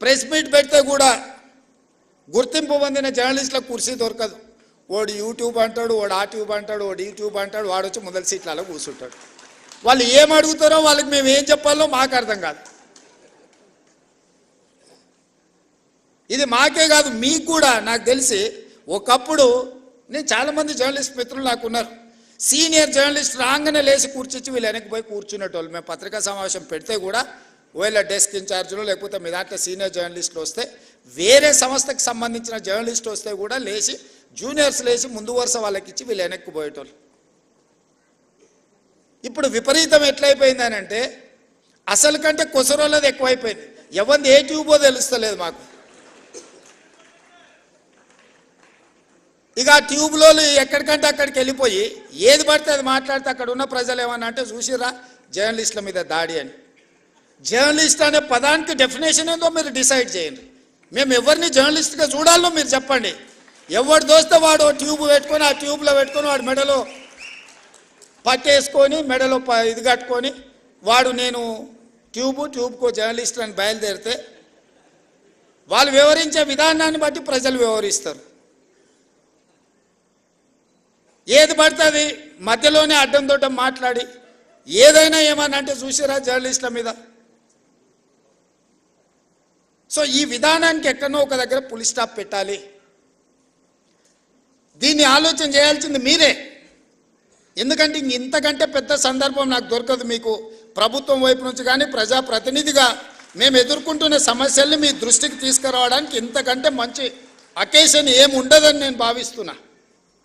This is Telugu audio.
ప్రెస్ మీట్ పెడితే కూడా గుర్తింపు పొందిన జర్నలిస్టులకు కుర్చీ దొరకదు. వాడు యూట్యూబ్ అంటాడు వాడు ఆ ట్యూబ్ అంటాడు వాడు యూట్యూబ్ అంటాడు వాడు వచ్చి మొదటి సీట్లలో కూర్చుంటాడు. వాళ్ళు ఏం అడుగుతారో వాళ్ళకి మేము ఏం చెప్పాలో మాకు అర్థం కాదు. ఇది మాకే కాదు మీకు కూడా నాకు తెలిసి ఒకప్పుడు నేను చాలామంది జర్నలిస్ట్ మిత్రులు నాకు ఉన్నారు. సీనియర్ జర్నలిస్ట్ రాగానే లేచి కూర్చొచ్చి వీళ్ళు వెనక్కి పోయి కూర్చునేటోళ్ళు. మేము పత్రికా సమావేశం పెడితే కూడా ఒకవేళ డెస్క్ ఇన్ఛార్జీలు లేకపోతే మీ దాంట్లో సీనియర్ జర్నలిస్టులు వస్తే వేరే సంస్థకి సంబంధించిన జర్నలిస్ట్ వస్తే కూడా లేచి జూనియర్స్ లేచి ముందు వరుస వాళ్ళకి ఇచ్చి వీళ్ళు వెనక్కి పోయేటోళ్ళు. ఇప్పుడు విపరీతం ఎట్లయిపోయింది అని అంటే అసలు కంటే కొసరోళ్ళది ఎక్కువైపోయింది. ఎవరిది ఏ ట్యూబో తెలుస్తలేదు మాకు. ఇక ఆ ట్యూబ్లో ఎక్కడికంటే అక్కడికి వెళ్ళిపోయి ఏది పడితే అది మాట్లాడితే అక్కడ ఉన్న ప్రజలు ఏమన్నా అంటే చూసిరా జర్నలిస్టుల మీద దాడి అని. జర్నలిస్ట్ అనే పదానికి డెఫినేషన్ ఏందో మీరు డిసైడ్ చేయండి. మేము ఎవరిని జర్నలిస్ట్గా చూడాలో మీరు చెప్పండి. ఎవడు దోస్తే వాడు ఓ ట్యూబ్ పెట్టుకొని ఆ ట్యూబ్లో పెట్టుకొని వాడు మెడలో పట్టేసుకొని మెడలో ప- ఇది కట్టుకొని వాడు నేను ట్యూబు ట్యూబ్కో జర్నలిస్ట్ అని బయలుదేరితే వాళ్ళు వివరించే విధానాన్ని బట్టి ప్రజలు వివరిస్తారు. ఏది పడుతుంది మధ్యలోనే అడ్డం దొడ్డం మాట్లాడి ఏదైనా ఏమన్నా అంటే చూసిరా జర్నలిస్టుల మీద. సో ఈ విధానానికి ఎక్కడనో ఒక దగ్గర పులి స్టాప్ పెట్టాలి. దీన్ని ఆలోచన చేయాల్సింది మీరే. ఎందుకంటే ఇంక ఇంతకంటే పెద్ద సందర్భం నాకు దొరకదు మీకు. ప్రభుత్వం వైపు నుంచి కానీ ప్రజాప్రతినిధిగా మేము ఎదుర్కొంటున్న సమస్యల్ని మీ దృష్టికి తీసుకురావడానికి ఇంతకంటే మంచి అకేషన్ ఏమి ఉండదని నేను భావిస్తున్నా.